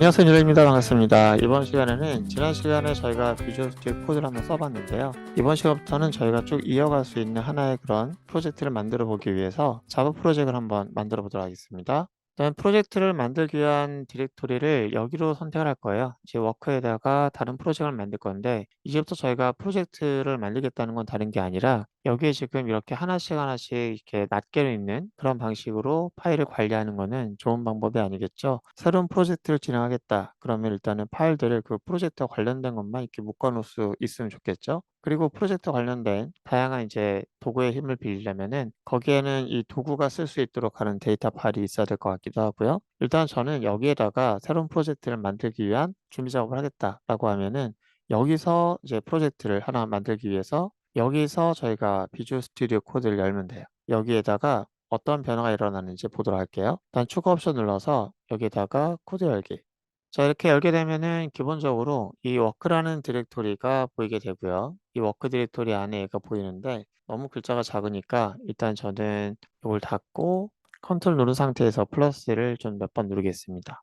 안녕하세요 유래입니다. 반갑습니다. 이번 시간에는 지난 시간에 저희가 비주얼 스튜디오 코드를 한번 써봤는데요. 이번 시간부터는 저희가 쭉 이어갈 수 있는 하나의 그런 프로젝트를 만들어 보기 위해서 자바 프로젝트를 한번 만들어 보도록 하겠습니다. 일단 프로젝트를 만들기 위한 디렉토리를 여기로 선택을 할 거예요. 이제 워크에다가 다른 프로젝트를 만들 건데 이제부터 저희가 프로젝트를 만들겠다는 건 다른 게 아니라 여기에 지금 이렇게 하나씩 하나씩 이렇게 낱개로 있는 그런 방식으로 파일을 관리하는 거는 좋은 방법이 아니겠죠. 새로운 프로젝트를 진행하겠다. 그러면 일단은 파일들을 그 프로젝트와 관련된 것만 이렇게 묶어 놓을 수 있으면 좋겠죠. 그리고 프로젝트 관련된 다양한 이제 도구의 힘을 빌리려면은 거기에는 이 도구가 쓸 수 있도록 하는 데이터 파일이 있어야 될 것 같기도 하고요. 일단 저는 여기에다가 새로운 프로젝트를 만들기 위한 준비 작업을 하겠다라고 하면은 여기서 이제 프로젝트를 하나 만들기 위해서 여기서 저희가 비주얼 스튜디오 코드를 열면 돼요. 여기에다가 어떤 변화가 일어나는지 보도록 할게요. 일단 추가 옵션 눌러서 여기에다가 코드 열기. 자, 이렇게 열게 되면은 기본적으로 이 워크라는 디렉토리가 보이게 되고요. 이 워크 디렉토리 안에 얘가 보이는데 너무 글자가 작으니까 일단 저는 이걸 닫고 컨트롤 누른 상태에서 플러스를 좀 몇 번 누르겠습니다.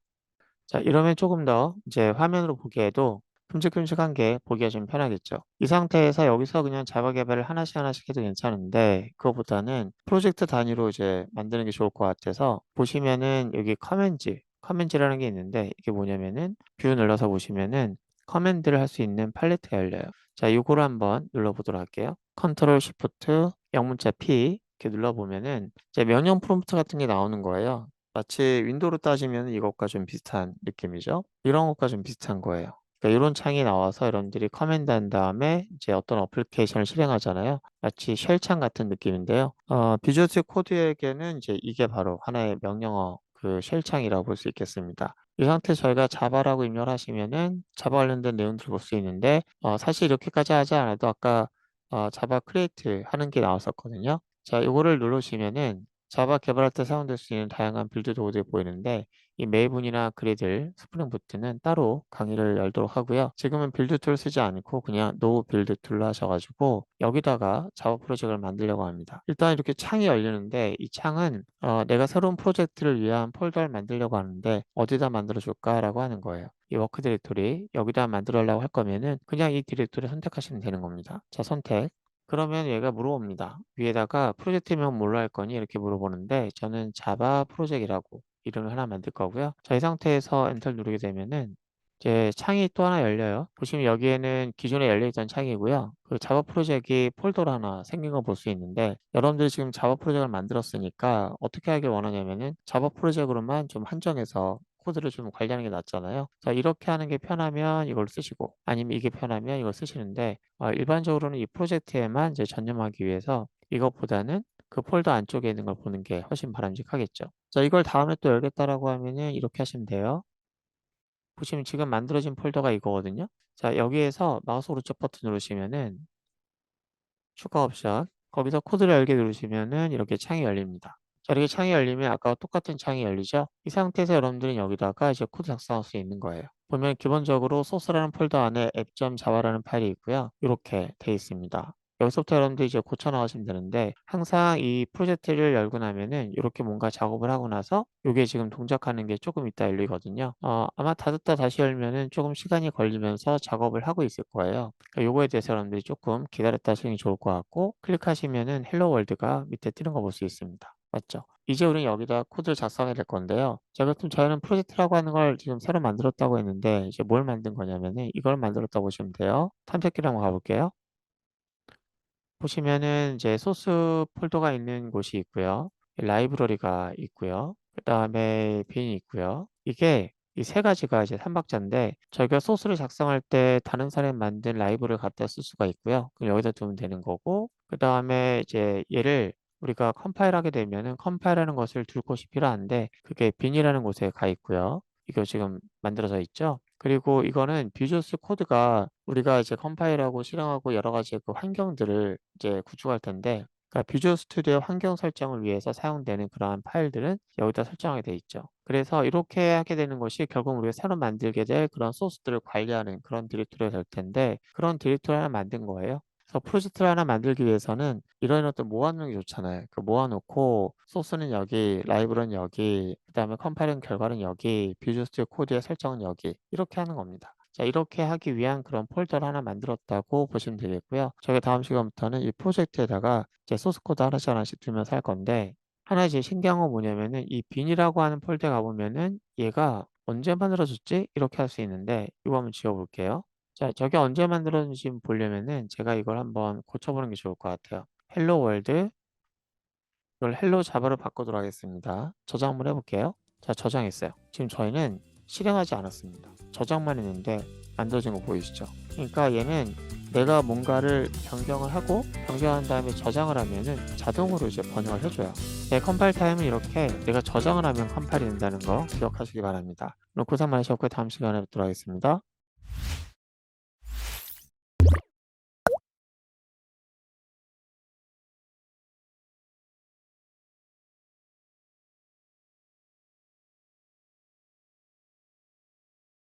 자, 이러면 조금 더 이제 화면으로 보기에도 큼직큼직한 게 보기가 좀 편하겠죠. 이 상태에서 여기서 그냥 자바 개발을 하나씩 하나씩 해도 괜찮은데 그거보다는 프로젝트 단위로 이제 만드는 게 좋을 것 같아서 보시면은 여기 커맨드, 커맨드라는 게 있는데 이게 뭐냐면은 뷰 눌러서 보시면은 커맨드를 할 수 있는 팔레트가 열려요. 자, 이거를 한번 눌러보도록 할게요. 컨트롤 시프트 영문자 P 이렇게 눌러보면은 이제 명령 프롬프트 같은 게 나오는 거예요. 마치 윈도우로 따지면 이것과 좀 비슷한 느낌이죠. 이런 것과 좀 비슷한 거예요. 그러니까 이런 창이 나와서 여러분들이 커맨드 한 다음에 이제 어떤 어플리케이션을 실행하잖아요. 마치 쉘 창 같은 느낌인데요. 어, 비주얼 스튜디오 코드에게는 이제 이게 바로 하나의 명령어 그 쉘 창이라고 볼 수 있겠습니다. 이 상태에서 저희가 자바라고 입력을 하시면은 자바 관련된 내용들을 볼 수 있는데 어, 사실 이렇게까지 하지 않아도 아까 어, 자바 크리에이트 하는 게 나왔었거든요. 자, 이거를 누르시면은 자바 개발할 때 사용될 수 있는 다양한 빌드 도구들이 보이는데 이 메이븐이나 그리들, 스프링 부트는 따로 강의를 열도록 하고요. 지금은 빌드 툴 쓰지 않고 그냥 노 빌드 툴로 하셔가지고 여기다가 자바 프로젝트를 만들려고 합니다. 일단 이렇게 창이 열리는데 이 창은 어, 내가 새로운 프로젝트를 위한 폴더를 만들려고 하는데 어디다 만들어 줄까라고 하는 거예요. 이 워크 디렉토리 여기다 만들려고 할 거면은 그냥 이 디렉토리 선택하시면 되는 겁니다. 자 선택 그러면 얘가 물어봅니다. 위에다가 프로젝트명 뭘로 할 거니? 이렇게 물어보는데 저는 자바 프로젝트라고 이름을 하나 만들 거고요. 자, 이 상태에서 엔터 누르게 되면은 이제 창이 또 하나 열려요. 보시면 여기에는 기존에 열려있던 창이고요. 그 자바 프로젝트 폴더로 하나 생긴 거 볼 수 있는데 여러분들이 지금 자바 프로젝트를 만들었으니까 어떻게 하길 원하냐면은 자바 프로젝트로만 좀 한정해서 코드를 좀 관리하는 게 낫잖아요. 자, 이렇게 하는 게 편하면 이걸 쓰시고 아니면 이게 편하면 이걸 쓰시는데 어, 일반적으로는 이 프로젝트에만 이제 전념하기 위해서 이것보다는 그 폴더 안쪽에 있는 걸 보는 게 훨씬 바람직하겠죠. 자, 이걸 다음에 또 열겠다라고 하면은 이렇게 하시면 돼요. 보시면 지금 만들어진 폴더가 이거거든요. 자, 여기에서 마우스 오른쪽 버튼 누르시면은 추가 옵션 거기서 코드를 열게 누르시면은 이렇게 창이 열립니다. 자, 이렇게 창이 열리면 아까와 똑같은 창이 열리죠? 이 상태에서 여러분들은 여기다가 이제 코드 작성할 수 있는 거예요. 보면 기본적으로 소스라는 폴더 안에 app.java라는 파일이 있고요. 이렇게 돼 있습니다. 여기서부터 여러분들 이제 고쳐 나가시면 되는데 항상 이 프로젝트를 열고 나면은 이렇게 뭔가 작업을 하고 나서 이게 지금 동작하는 게 조금 있다 열리거든요. 어, 아마 닫았다 다시 열면은 조금 시간이 걸리면서 작업을 하고 있을 거예요. 그러니까 요거에 대해서 여러분들이 조금 기다렸다 하시는 게 좋을 것 같고 클릭하시면은 헬로 월드가 밑에 뜨는 거 볼 수 있습니다. 맞죠? 이제 우리는 여기다 코드를 작성해야 될 건데요. 자, 그럼 저희는 프로젝트라고 하는 걸 지금 새로 만들었다고 했는데 이제 뭘 만든 거냐면은 이걸 만들었다고 보시면 돼요. 탐색기를 한번 가볼게요. 보시면은 이제 소스 폴더가 있는 곳이 있고요. 라이브러리가 있고요. 그 다음에 빈이 있고요. 이게 이 세 가지가 이제 삼박자인데 저희가 소스를 작성할 때 다른 사람이 만든 라이브를 갖다 쓸 수가 있고요. 그럼 여기다 두면 되는 거고 그 다음에 이제 얘를 우리가 컴파일하게 되면은 컴파일하는 것을 둘 곳이 필요한데 그게 빈이라는 곳에 가 있고요. 이거 지금 만들어져 있죠. 그리고 이거는 비주얼 스 코드가 우리가 이제 컴파일하고 실행하고 여러 가지 그 환경들을 이제 구축할 텐데 그러니까 비주얼 스튜디오 환경 설정을 위해서 사용되는 그러한 파일들은 여기다 설정하게 돼 있죠. 그래서 이렇게 하게 되는 것이 결국 우리가 새로 만들게 될 그런 소스들을 관리하는 그런 디렉토리가 될 텐데 그런 디렉토리 하나 만든 거예요. 그래서 프로젝트를 하나 만들기 위해서는 이런 것들 모아놓는 게 좋잖아요. 그 모아놓고 소스는 여기, 라이브러는 여기, 그 다음에 컴파일링 결과는 여기, 비주얼 스튜디오 코드의 설정은 여기 이렇게 하는 겁니다. 자 이렇게 하기 위한 그런 폴더를 하나 만들었다고 보시면 되겠고요. 저희가 다음 시간부터는 이 프로젝트에다가 이제 소스 코드 하나씩 하나씩 두면서 할 건데 하나 이제 신기한 건 뭐냐면은 이 빈이라고 하는 폴더에 가보면은 얘가 언제 만들어졌지? 이렇게 할 수 있는데 이거 한번 지워볼게요. 자, 저게 언제 만들어졌는지 보려면은 제가 이걸 한번 고쳐보는 게 좋을 것 같아요. 헬로 월드 이걸 헬로 자바로 바꾸도록 하겠습니다. 저장 한번 해볼게요. 자, 저장했어요. 지금 저희는 실행하지 않았습니다. 저장만 했는데 만들어진 거 보이시죠? 그러니까 얘는 내가 뭔가를 변경을 하고 변경한 다음에 저장을 하면은 자동으로 이제 번역을 해줘요. 내 컴파일 타임은 이렇게 내가 저장을 하면 컴파일이 된다는 거 기억하시기 바랍니다. 그럼 고생 많으셨고 다음 시간에 뵙도록 하겠습니다.